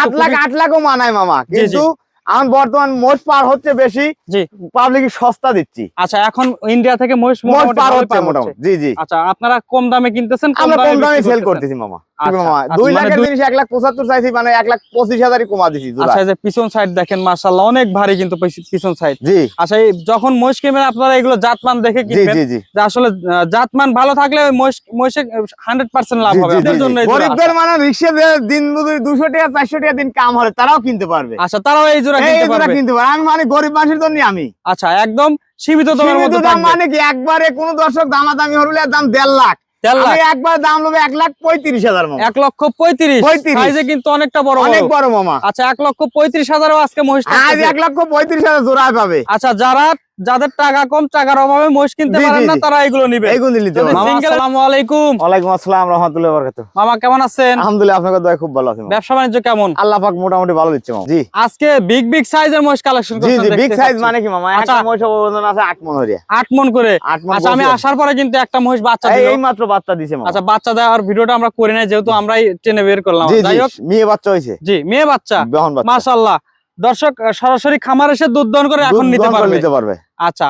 আট লাখ আট লাখও মানায় মামা জি, জি। কিন্তু এখন বর্তমান মোট পার হচ্ছে বেশি জি। পাবলিক সস্তা দিচ্ছি। আচ্ছা এখন ইন্ডিয়া থেকে মোট পার হচ্ছে মোটামুটি জি জি। আচ্ছা আপনারা কম দামে কিনতেছেন আমরা কম দামে সেল করতেছি মামা। কি মামা দুই লাখের জিনিস এক লাখ পঁচাত্তর চাইছি মানে এক লাখ পঁচিশ হাজারই কমা দিছি আচ্ছা যে পিছন সাইড দেখেন মাশাআল্লাহ অনেক ভারী কিন্তু পিছন সাইড জি। আচ্ছা যখন মহিষ কিনবেন আপনারা এগুলো জাতমান দেখে কিনবেন জি জি। যে আসলে জাতমান ভালো থাকলে হান্ড্রেড পার্সেন্ট লাভ হবে। জন্য। গরিবদের মানে রিক্সা দিন দুশো টাকা চারশো টাকা দিন কাম হলে তারাও কিনতে পারবে। আচ্ছা তারাও এই জোড়া কিনতে পারবে। কিনতে পারবে আমি মানে গরিব মানুষের জন্য আমি। আচ্ছা একদম সীমিত দামের মধ্যে দাম মানে কি? একবারে কোন দর্শক দামাদামি হলে দাম দেড় লাখ। দেড় লাখ। আমি একবার দাম নেব এক লাখ পঁয়ত্রিশ হাজার এক লক্ষ পঁয়ত্রিশ। 35 সাইজে কিন্তু অনেকটা বড় অনেক বড় মামা। আচ্ছা এক লক্ষ পঁয়ত্রিশ হাজারও আজকে মহিষ এক লক্ষ পঁয়ত্রিশ হাজার পাবে। আচ্ছা যারা যাদের টাকা কম টাকার অভাবে মহিষ কিনতে পারেন না তারা এগুলো নিবে। এইগুলো নিতে আসসালামু আলাইকুম। ওয়ালাইকুম আসসালাম রহমতুল্লাহ বরকাত মামা কেমন আছেন? আলহামদুলিল্লাহ আপনাকে দয়া খুব ভালো আছে ব্যবসা বাণিজ্য কেমন? আল্লাহ পাক মোটামুটি ভালো দিচ্ছে মামা। জি। আজকে বিগ বিগ সাইজের মহিষ কালেকশন জি করছেন জি বিগ সাইজ মানে কি মামা? আচ্ছা। একটা মহিষ ওজন আছে আট মন হরিয়া আট মন করে। আচ্ছা আমি আসার পরে কিন্তু একটা মহিষ বাচ্চা এই- দিল। এই মাত্র বাচ্চা দিছে মামা। আচ্ছা বাচ্চা দেওয়ার ভিডিওটা আমরা করি নাই যেহেতু আমরাই টেনে বের করলাম। যাই হোক। মেয়ে বাচ্চা হয়েছে জি মেয়ে বাচ্চা। মাশাআল্লাহ। দর্শক সরাসরি খামার এসে দুধ দহন করে এখন নিতে পারবে। নিতে পারবে। আচ্ছা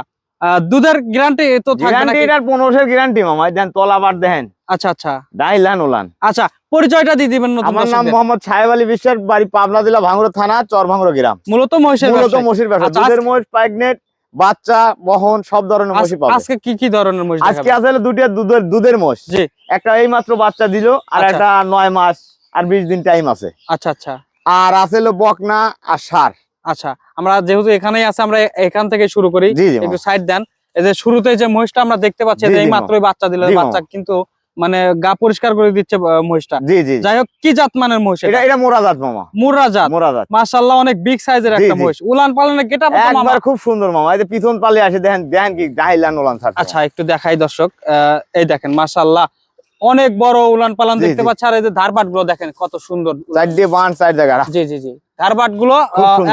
দুধের গ্যারান্টি তো থাকবে গ্যারান্টি নাকি? এটার পনেরোশের গ্যারান্টি মামা। দেন তলাবার দেখেন আচ্ছা আচ্ছা। ডাইলান ওলান। আচ্ছা পরিচয়টা দিয়ে দিবেন নতুন আমার নাম মোহাম্মদ সাহেব আলী বিশ্বাস বাড়ি পাবনা জেলা ভাঙড়া থানা চর ভাঙড়া গ্রাম। মূলত মহিষের মূলত। মসির ব্যবসা আচ্ছা, দুধের মহিষ প্রেগনেন্ট বাচ্চা বহন সব ধরনের মহিষ পাবে। আজকে কি কি ধরনের মহিষ আজকে আসলে দুটিয়া দুধের দুধের মোষ জি। একটা এই মাত্র বাচ্চা দিল আর আচ্ছা। একটা নয় মাস আর বিশ দিন টাইম আছে। আচ্ছা আচ্ছা। আর আছে হলো বকনা আর সার। আচ্ছা আমরা যেহেতু এখানেই আছে আমরা এখান থেকে শুরু করি। একটু সাইড দেন। এই যে শুরুতে যে মহিষটা আমরা দেখতে পাচ্ছি এই মাত্রই বাচ্চা দিল। বাচ্চা কিন্তু মানে গা পরিষ্কার করে দিচ্ছে মহিষটা। জি জি। যাই হোক কি জাত মানের মহিষ এটা এটা? মোরাজাত মামা। মুর্রা জাত। মোরাজাত মাশাআল্লাহ অনেক বিগ সাইজের একটা মহিষ। উলান পালানের গেটা একবার খুব সুন্দর মামা। এই যে পিছন পালে আসে দেখেন দেখেন কি ডাইলান ছাড়ছে। আচ্ছা একটু দেখাই দর্শক। আহ, এই দেখেন মাশাআল্লাহ। অনেক বড় উলান পালান দেখতে। পাচ্ছি। আর এই যে ধারবাটগুলো দেখেন কত সুন্দর। চার দিয়ে বান চার জায়গা জি জি জি। ধারবাটগুলো।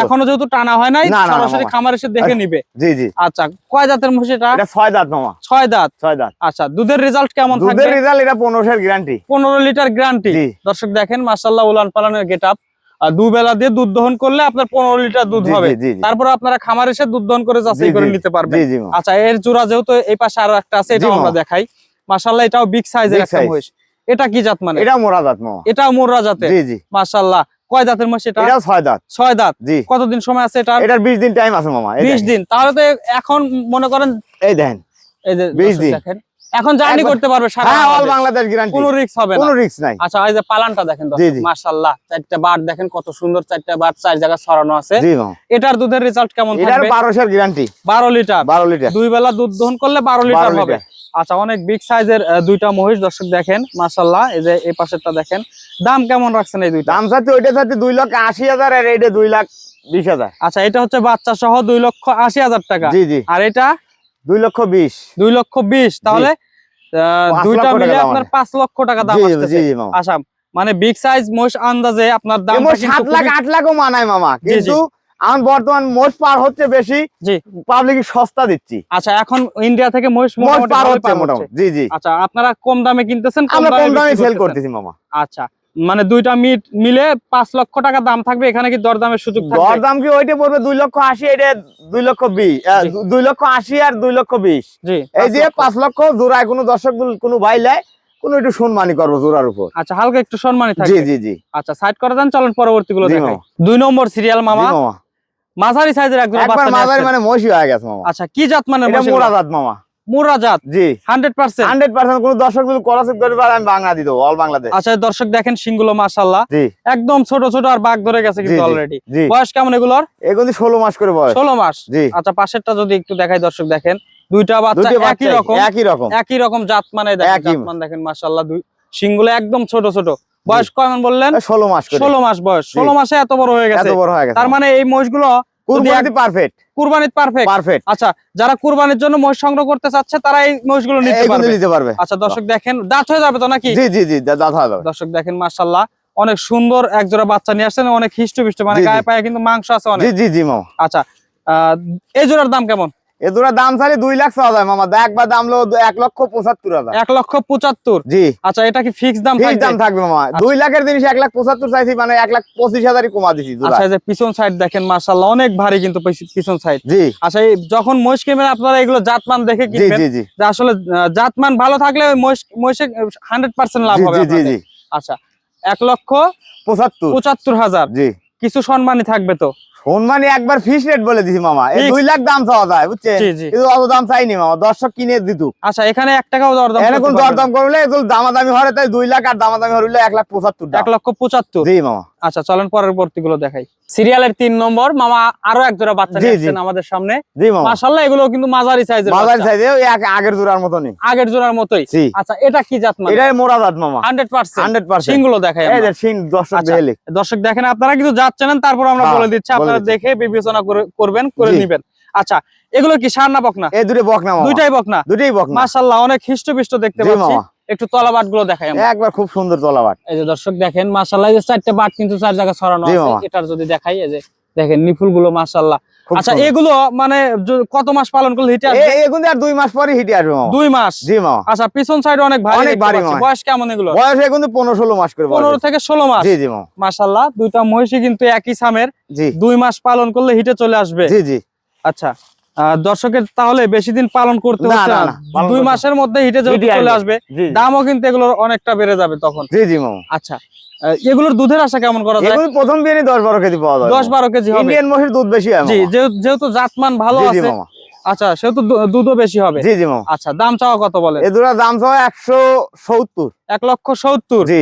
এখনও যেহেতু টানা হয় নাই সরাসরি খামার এসে দেখে আচ্ছা। নিবে। জি জি। আচ্ছা কয় দাঁতের মহিষ এটা? এটা ছয় দাঁত মামা। ছয় দাঁত ছয় দাঁত আচ্ছা দুধের রেজাল্ট কেমন দুধের রেজাল্ট এটা পনেরোশের গ্যারান্টি পনেরো লিটার গ্যারান্টি দর্শক দেখেন মাসাল্লাহ উলান পালানের গেট আপ দুবেলা দিয়ে দুধ দহন করলে আপনার পনেরো লিটার দুধ হবে। তারপর আপনারা খামার এসে দুধ দহন করে যাচাই করে নিতে পারবেন। জি জি আচ্ছা এর জোড়া যেহেতু এই পাশে আরও একটা আছে এটাও জি, আমরা দেখাই। মাসাল্লাহ এটাও বিগ সাইজের একটা মহিষ। এটা কি জাত মানে? এটা মোরাজাত মামা এটাও মোররা জাতের। জি জি। মাসাল্লাহ কয় দাঁতের মহিষ এটা? এটাও ছয় দাঁত। ছয় দাঁত। জি। কতদিন সময় আছে এটা এটার বিশ দিন টাইম আছে মামা এই বিশ দেখেন। দিন। তাহলে তো এখন মনে করেন এই দেখেন। এই যে 20 দিন। দেখেন। এখন জার্নি করতে পারবে সারা হ্যাঁ অল বাংলাদেশ। গ্যারান্টি কোনো রিস্ক হবে না। কোনো রিস্ক নাই। আচ্ছা এই যে পালানটা দেখেন জি। মাশাআল্লাহ চারটা বার দেখেন কত সুন্দর চারটা বার চার জায়গা ছড়ানো আছে। জি এটার দুধের রেজাল্ট কেমন থাকবে এটার থাকবে? বারোশের গ্যারান্টি বারো লিটার। বারো লিটার। দুই বেলা দুধ দহন করলে বারো লিটার হবে। আচ্ছা অনেক বিগ সাইজের দুইটা মহিষ দর্শক দেখেন মাশাআল্লাহ এই যে এই পাশেরটা দেখেন। দাম কেমন রাখছেন এই দুইটা? দাম সাথে ওইটা সাথে দুই লক্ষ আশি হাজার আর এইটা দুই লাখ বিশ হাজার। আচ্ছা এটা হচ্ছে বাচ্চা সহ দুই লক্ষ আশি হাজার টাকা। জি জি। আর এটা? দুই লক্ষ বিশ। দুই লক্ষ বিশ তাহলে দুইটা মিলে আপনার পাঁচ লক্ষ টাকা দাম আসতেছে। আচ্ছা মানে বিগ সাইজ মহিষ আন্দাজে আপনার দাম সাত লাখ আট লাখও মানায় মামা। কিন্তু এখন বর্তমান মোট পার হচ্ছে বেশি জি। পাবলিক সস্তা দিচ্ছি। আচ্ছা এখন ইন্ডিয়া থেকে মোট মোটামুটি পার হচ্ছে মোটামুটি জি জি। আচ্ছা আপনারা কম দামে কিনতেছেন আমরা কম দামে সেল করতেছি মামা। আচ্ছা মানে দুইটা মিট মিলে পাঁচ লক্ষ টাকা দাম থাকবে এখানে কি দরদামের সুযোগ দর থাকবে? দাম কি ওইটা পড়বে দুই লক্ষ আশি এটা দুই লক্ষ বিশ দুই লক্ষ আশি আর দুই লক্ষ বিশ। জি এই যে পাঁচ লক্ষ। জোড়ায় কোনো দর্শক কোনো ভাই লাই কোনো একটু সম্মানই করব জোড়ার উপর। আচ্ছা হালকা একটু সম্মানী জি থাকবে জি জি। আচ্ছা সাইড করে দেন চলেন পরবর্তী গুলো দেখাই। দুই নম্বর সিরিয়াল মামা। মাঝারি সাইজের একজন বাচ্চা মাঝারি মানে মহিষী হয়ে গেছে মামা। আচ্ছা কি জাত মানে এটা মোরাজাত মামা। মুরা জাত জি। হান্ড্রেড পার্সেন্ট হান্ড্রেড পার্সেন্ট কোনো দর্শক যদি আমি বাংলা অল বাংলাদেশ। আচ্ছা দর্শক দেখেন সিংগুলো মাশাল্লাহ জি। একদম ছোট ছোট আর বাঘ ধরে গেছে কিন্তু অলরেডি বয়স কেমন এগুলোর? এগুলো ষোলো মাস করে বয়স। ষোলো মাস? জি। আচ্ছা পাশেরটা যদি একটু দেখাই দর্শক দেখেন দুইটা বাচ্চা একই রকম। একই রকম। একই রকম জাত মানে দেখেন একই। জাতমান দেখেন মাশাল্লাহ দুই সিংগুলো একদম ছোট ছোট। বয়স কেমন বললেন? ষোলো মাস করে। ষোলো মাস বয়স। ষোলো মাসে এত বড় হয়ে এত গেছে। বড় হয়ে গেছে। তার মানে এই মহিষগুলো পারফেক্ট পারফেক্ট পারফেক্ট আচ্ছা যারা কুরবানির জন্য মহিষ সংগ্রহ করতে চাচ্ছে তারা এই মহিষগুলো নিতে পারবে। নিতে পারবে। আচ্ছা দর্শক দেখেন দাঁত হয়ে যাবে তো নাকি? জি জি দর্শক দেখেন অনেক সুন্দর একজোড়া বাচ্চা নিয়ে আসছেন অনেক হিষ্ট মানে। গায়ে পায়ে কিন্তু মাংস আছে অনেক। জি জি জি মামা। আচ্ছা আহ, এই জোড়ার দাম কেমন? এ দুটা দাম চাইলে দুই লাখ চাওয়া যায় মামা। একবার দাম লো এক লক্ষ পঁচাত্তর হাজার। এক লক্ষ পঁচাত্তর? জি। আচ্ছা এটা কি ফিক্স দাম থাকবে? দাম থাকবে মামা। দুই লাখের জিনিস এক লাখ পঁচাত্তর চাইছি মানে এক লাখ পঁচিশ হাজারই কমা দিছি আচ্ছা যে পিছন সাইড দেখেন মাশাআল্লাহ অনেক ভারী কিন্তু পিছন সাইড জি। আচ্ছা এই যখন মহিষ কিনবেন আপনারা এগুলো জাতমান দেখে জি কিনবেন। জি জি। যে আসলে জাতমান ভালো থাকলে ওই মহিষ মহিষে হান্ড্রেড পার্সেন্ট লাভ হবে জি জি। আচ্ছা এক লক্ষ পঁচাত্তর। পঁচাত্তর হাজার। জি। কিছু সম্মানই থাকবে তো? সম্মানে একবার ফিক্স রেট বলে দিছি মামা। এই? দুই লাখ দাম চাওয়া যায় বুঝছেন? কিন্তু অত দাম চাইনি মামা দর্শক কিনে দিত আচ্ছা এখানে এক টাকাও দরদাম পারবে দরদাম করলে দামাদামি হরে তাই দুই লাখ আর দামাদামি হরিলে এক লাখ পঁচাত্তর। এক লক্ষ পঁচাত্তর। জি মামা। আচ্ছা চলেন পরেরগুলো দেখাই। সিরিয়ালের তিন নম্বর। মামা আরও এক জোড়া বাচ্চা জি, নিয়ে জি। আসছেন আমাদের সামনে। জি মামা। মাশাআল্লাহ এগুলো কিন্তু মাঝারি সাইজের বাজার সাইজে ওই এক- আগের জোড়ার মতনই। আগের জোড়ার মতোই। আচ্ছা এটা কি জাত মানে? এটাই মোরা দাঁত মামা। Hundred percent. Hundred percent. সিংগুলো দেখাই এই যে সিং দর্শক আচ্ছা, দেখলে দর্শক দেখেন আপনারা কিন্তু জাত যাচ্ছেন তারপর আমরা হ্যাঁ, বলে দিচ্ছি আপনারা দেখে বিবেচনা করে- করবেন করে। নিবেন। আচ্ছা এগুলো কি সার না বকনা? এই দুটো বকনা মামা। দুইটাই বকনা? দুটোই বকনা। মাশাআল্লাহ অনেক হিষ্টপিষ্ট দেখতে পাচ্ছি। মামা। একটু তলাবাটগুলো দেখাই একবার খুব সুন্দর তলাবাট। এই যে দর্শক দেখেন মাশাআল্লাহ এই যে চারটে বাট কিন্তু চার ছড়ানো আছে এটার যদি দেখাই এই যে দেখেন নিফুলগুলো মাশাআল্লাহ। খুব আচ্ছা এগুলো মানে কত মাস পালন করলে হিটে আসবে? এগুলো আর দুই মাস পরে হিটে আসবে দুই মাস? জি মামা। আচ্ছা পিছন সাইড অনেক ভারী অনেক ভারী। বয়স কেমন এগুলো বয়স কিন্তু পনেরো ষোলো মাস করে বয়স। পনেরো হয়েছে। থেকে ষোলো মাস? জি জি মামা। মাশাআল্লাহ দুইটা মহিষী কিন্তু একই সামের জি। দুই মাস পালন করলে হিটে চলে আসবে। জি জি। আচ্ছা দর্শকের তাহলে বেশি দিন পালন করতে দুই মাসের মধ্যে হিটে হিটে চলে আসবে। দামও কিন্তু এগুলোর অনেকটা বেড়ে যাবে তখন। জি জি মামা। আচ্ছা এগুলোর দুধের আশা কেমন করা যায়? এগুলো প্রথম দিনে দশ বারো কেজি পাওয়া যায় দশ বারো কেজি হবে। ইন্ডিয়ান মহিষ দুধ বেশি হয় জি যেহেতু- জাতমান ভালো আছে আচ্ছা সেহেতু দুধও বেশি হবে। জি জি মামা। আচ্ছা দাম চাওয়া কত বলে এ দুটার দাম একশো সত্তর। এক লক্ষ সত্তর। জি।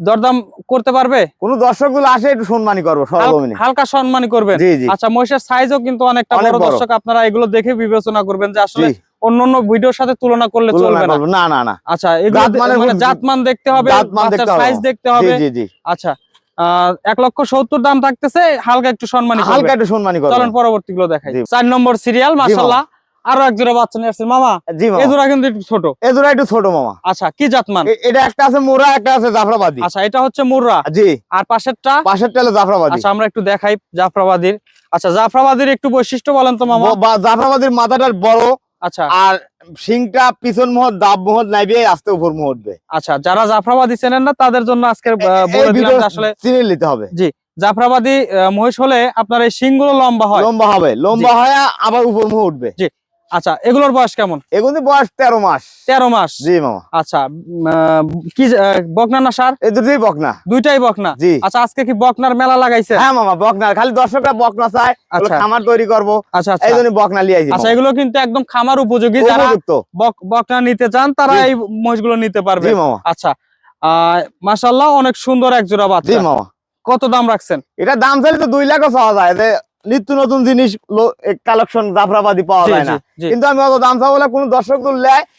দরদাম করতে পারবে? কোন দর্শকগুলো আসে একটু সম্মানই করব হাল- হালকা সম্মানই করবেন। আচ্ছা মহিষের সাইজও কিন্তু অনেকটা বড়। দর্শক আপনারা এগুলো দেখে বিবেচনা করবেন যে আসলে জি। অন্য অন্য ভিডিওর সাথে তুলনা করলে চলবে না। না না না। আচ্ছা মানে খুব- জাতমান দেখতে হবে সাইজ দেখতে হবে। জি জি আচ্ছা আহ, এক লক্ষ সত্তর দাম থাকতেছে হালকা একটু সম্মানী হালকা একটু সম্মানই করব। চলেন পরবর্তী গুলো দেখাই চার নম্বর সিরিয়াল মাশাল্লাহ আরও এক জোড়া বাচ্চা নিয়ে আসছেন। মামা জি মামা। কিন্তু একটু ছোট। একটু ছোট মামা। আচ্ছা কি এটা একটা আছে মোরা একটা আছে জাফরাবাদি। আচ্ছা এটা হচ্ছে মুর্রা জি। আর পাশেরটা? পাশের টালে জাফরাবাদি। আচ্ছা আমরা একটু দেখাই জাফরাবাদির। আচ্ছা জাফরাবাদির একটু বৈশিষ্ট্য বলেন তো মামা। জাফরাবাদির মাথাটা বড় আচ্ছা। আর শিংটা পিছন মোহর দাব মোহর নাইবে আস্তে উপর মোহর আচ্ছা যারা জাফরাবাদি চেনেন না তাদের জন্য আজকের বলে দিলাম আসলে চিনে নিতে হবে। জাফরাবাদি আহ, মহিষ হলে আপনার এই শিংগুলো লম্বা হয়। লম্বা হবে। লম্বা হয় আবার উপর মোহ উঠবে আচ্ছা এগুলোর বয়স কেমন? এগুলো বয়স তেরো মাস। তেরো মাস? জি মামা। আচ্ছা কি বকনা না সার? এই দুটোই বকনা। দুইটাই বকনা? জি। আচ্ছা আজকে কি বকনার মেলা লাগাইছে? হ্যাঁ মামা বকনা খালি দর্শকরা বকনা চায় আচ্ছা। খামার তৈরি করব। আচ্ছা এই আচ্ছা জন্য বকনা লিয়ে আচ্ছা এগুলো কিন্তু একদম খামার উপযোগী যারা বক- বকনা নিতে চান তারা। এই মহিষগুলো নিতে পারবে। জি মামা। আচ্ছা আহ মাশাল্লাহ অনেক সুন্দর এক জোড়া জি মামা। কত দাম রাখছেন? এটা দাম চাইলে তো দুই লাখও পাওয়া যায় যে নিত্য নতুন জিনিস কালেকশন জাফরাবাদি পাওয়া যায় না। কিন্তু আমি অত দাম চাবো বলে কোন দর্শক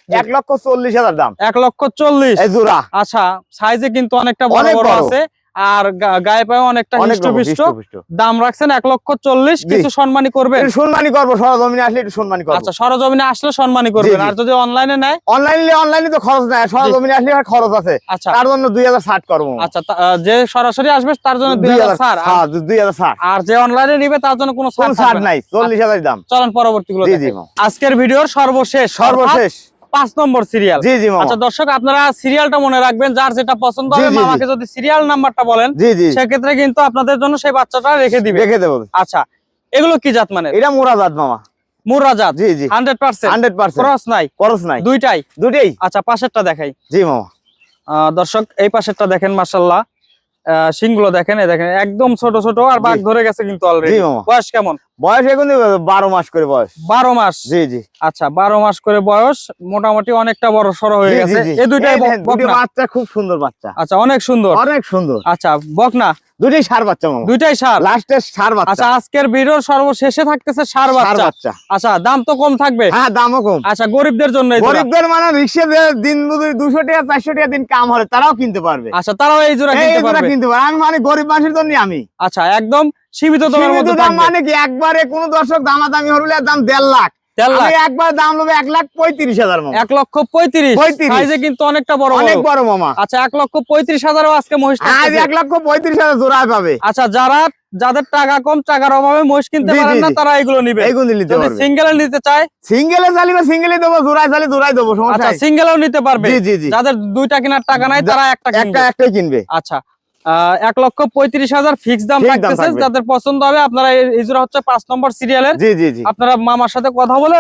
জি। এক লক্ষ চল্লিশ হাজার দাম এক লক্ষ চল্লিশ জোড়া আচ্ছা সাইজে কিন্তু অনেকটা বড় বড়। আছে আর গায়ে পায়ে অনেকটা হিষ্টপিষ্ট। দাম রাখছেন এক লক্ষ চল্লিশ কিছু সম্মানী করবেন। একটু সম্মানই করব সরজমিনে আসলে একটু সম্মানই করব। আচ্ছা সরজমিনে আসলে সম্মানী করবেন। আর যদি অনলাইনে নেয়? অনলাইনে অনলাইনে তো খরচ নাই সরজমিনে আসলে খরচ আছে। আচ্ছা। তার জন্য দুই হাজার ষাট করব। আচ্ছা যে সরাসরি আসবে তার জন্য দুই হাজার হ্যাঁ, দুই হাজার ষাট আর যে অনলাইনে নিবে তার জন্য কোনো না। নাই চল্লিশ হাজার দাম। চলেন পরবর্তী গুলো জি জি মামা। আজকের ভিডিওর সর্বশেষ সর্বশেষ। পাঁচ নম্বর সিরিয়াল জি জি আচ্ছা দর্শক আপনারা সিরিয়ালটা মনে রাখবেন যার যেটা পছন্দ হবে। মামাকে যদি সিরিয়াল নাম্বারটা বলেন জি জি। সেক্ষেত্রে কিন্তু আপনাদের জন্য সেই বাচ্চাটা রেখে দিবে। রেখে দেবো। আচ্ছা এগুলো কি জাত মানে এটা মামা। মুর্রা জাত। জি জি। Hundred percent. Hundred percent. Cross নাই। খরচ নাই। দুইটাই? দুটেই আচ্ছা পাশেরটা দেখাই। জি মামা। আহ, দর্শক এই পাশেরটা দেখেন মার্শাল্লাহ সিংগুলো দেখেন এই দেখেন একদম ছোট ছোট আর বাঘ ধরে গেছে কিন্তু অলরেডি বয়স কেমন? বয়স এখন বারো মাস করে বয়স। বারো মাস? জি জি। আচ্ছা বারো মাস করে বয়স মোটামুটি অনেকটা বড় সড়ো হয়ে গেছে। এই দুইটাই বাচ্চা খুব সুন্দর বাচ্চা। আচ্ছা অনেক সুন্দর। অনেক সুন্দর। আচ্ছা বকনা? দুটি সার বাচ্চা মামা। দুইটাই সার? লাস্টে সার বাচ্চা। আচ্ছা আজকের ভিডিওর সর্বশেষে থাকতেছে সার বাচ্চা। আচ্ছা দাম তো কম থাকবে? হ্যাঁ দামও কম। আচ্ছা গরিবদের জন্য গরিবদের মানে রিক্সা দিন মজুরি দুশো টাকা চারশো টাকা দিন কাম হলে তারাও কিনতে পারবে। আচ্ছা তারাও এই জোড়া কিনতে এগুলা পারবে। কিনতে পারবে। আমি মানে গরিব মানুষের জন্য আমি। আচ্ছা একদম সীমিত সীমিত মধ্যে দাম মানে কি? একবারে কোন দর্শক দামাদামি হলে দাম দেড় লাখ। একবার দাম নেব এক লাখ পঁয়ত্রিশ হাজার মামা। এক লক্ষ পঁয়ত্রিশ। 35 সাইজে কিন্তু অনেকটা বড় অনেক বড় মামা। আচ্ছা এক লক্ষ পঁয়ত্রিশ হাজারও আজকে মহিষ আজ এক লক্ষ পঁয়ত্রিশ হাজার জোড়ায় পাবে। আচ্ছা যারা যাদের টাকা কম টাকার অভাবে মহিষ কিনতে পারেন না তারা এগুলো নিবে। এইগুলো নিতে যদি পারবে। সিঙ্গেলে নিতে চায় সিঙ্গেলে চালিবে সিঙ্গেলে দেবো জোড়ায় চালি জোড়ায় দেবো আচ্ছা সিঙ্গেলেও নিতে পারবে। জি জি। যাদের দুইটা কেনার টাকা নাই তারা একটা একটা কিনবে। একটাই কিনবে। আচ্ছা এক লক্ষ পঁয়ত্রিশ হাজার ফিক্স দাম থাকবে। যাদের পছন্দ হবে আপনারা এই- জোড়া হচ্ছে পাঁচ নম্বর সিরিয়ালের আপনারা মামার সাথে কথা বলে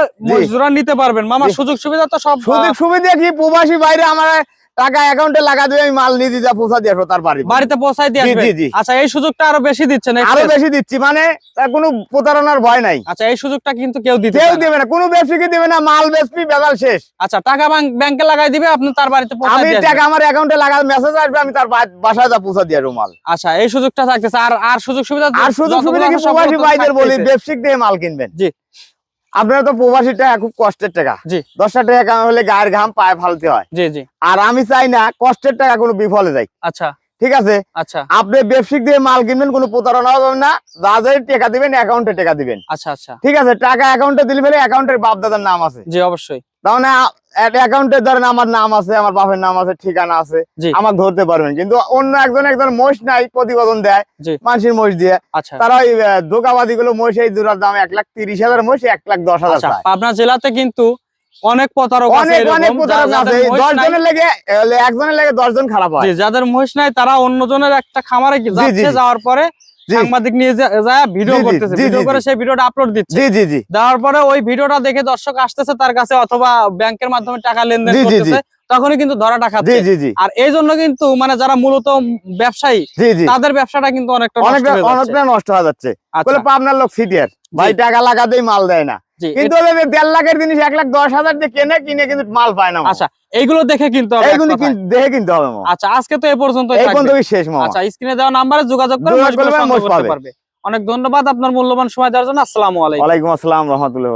জোড়া নিতে পারবেন। মামার সুযোগ সুবিধা তো সব সুযোগ সুবিধা কি? প্রবাসী বাইরে আমার টাকা অ্যাকাউন্টে লাগা দেবে আমি মাল নিয়ে দিয়ে পৌঁছা দিয়ে তার বাড়ি বাড়িতে পৌঁছাই দিয়ে জি, জি, জি। আচ্ছা এই সুযোগটা আরও বেশি দিচ্ছেন আরও excess। বেশি দিচ্ছি মানে তার কোনো প্রতারণার ভয় নাই আচ্ছা এই সুযোগটা কিন্তু কেউ দিতে কেউ না। দেবে না কোনো ব্যবসায়ী দেবে না মাল বেচবি বেজাল শেষ আচ্ছা টাকা ব্যাংকে লাগাই দিবে আপনি তার বাড়িতে পৌঁছাই আমি টাকা আমার অ্যাকাউন্টে লাগা মেসেজ আসবে আমি তার বাসায় যা পৌঁছা দিয়ে মাল আচ্ছা এই সুযোগটা থাকতেছে আর আর সুযোগ সুবিধা আর সুযোগ সুবিধা কি প্রবাসী ভাইদের বলি। ব্যবসায়িক দিয়ে মাল কিনবেন জি। আপনারা তো প্রবাসী টাকা খুব কষ্টের টাকা। জি। দশটা টাকা হলে গায়ের ঘাম পায়ে ফালতে হয়। জি জি। আর আমি চাই না কষ্টের টাকা কোনো বিফলে যাই আচ্ছা। ঠিক আছে? আচ্ছা। আপনি ব্যবসায়িক দিয়ে মাল কিনবেন কোনো প্রতারণা হবে না। যাদের টাকা দিবেন অ্যাকাউন্টে টাকা দিবেন। আচ্ছা আচ্ছা। ঠিক আছে? টাকা অ্যাকাউন্টে দিলে ফেলে অ্যাকাউন্টের বাপ দাদার নাম আছে। জি অবশ্যই। তাহলে অ্যাকাউন্টে ধরেন আমার নাম আছে আমার বাপের নাম আছে ঠিকানা আছে জি। আমাকে ধরতে পারবেন কিন্তু অন্য একজন একজন মহিষ নাই প্রতিবেদন দেয়। মানুষের মহিষ দিয়ে আচ্ছা তারা ওই ধোকাবাদি গুলো মহিষ এই দুটার দাম এক লাখ তিরিশ হাজার মহিষ এক লাখ দশ হাজার আচ্ছা চায়। পাবনা জেলাতে কিন্তু অনেক প্রতারক আছে অনেক অনেক প্রতারক যাদের আছে মহিষ দশ জনের লেগে একজনের লেগে দশ জন খারাপ হয় যাদের মহিষ নাই তারা অন্যজনের একটা খামারে যাচ্ছে যাওয়ার পরে। সাংবাদিক নিয়ে যায় ভিডিও করতেছে। ভিডিও করে সেই ভিডিওটা আপলোড দিচ্ছে। জি জি জি। দেওয়ার পরে ওই ভিডিওটা দেখে দর্শক আসতেছে তার কাছে অথবা ব্যাংকের মাধ্যমে টাকা লেনদেন। করতেছে তখনই কিন্তু ধরাটা জি খাচ্ছে। জি জি। আর এই জন্য কিন্তু মানে যারা মূলত ব্যবসায়ী জি জি। তাদের ব্যবসাটা কিন্তু অনেকটা অনেকটা নষ্ট হয়ে যাচ্ছে। আচ্ছা, বলে পাবনার লোক সিটিয়ার। ভাই টাকা লাগাতেই মাল দেয় না। কিন্তু ওদের দেড় লাখের জিনিস এক লাখ দশ হাজার দিয়ে কেনে কিনে কিন্তু মাল পায় না আচ্ছা এইগুলো দেখে কিন্তু হবে এইগুলি দেখে কিনতে হবে আচ্ছা আজকে তো এ পর্যন্ত এই পর্যন্ত শেষ আচ্ছা স্ক্রিনে দেওয়া নাম্বারে যোগাযোগ করে। পারবে। অনেক ধন্যবাদ আপনার মূল্যবান সময় দেওয়ার জন্য। আসসালামু আলাইকুম। ওয়ালাইকুম আসসালাম রহমতুল্লাহ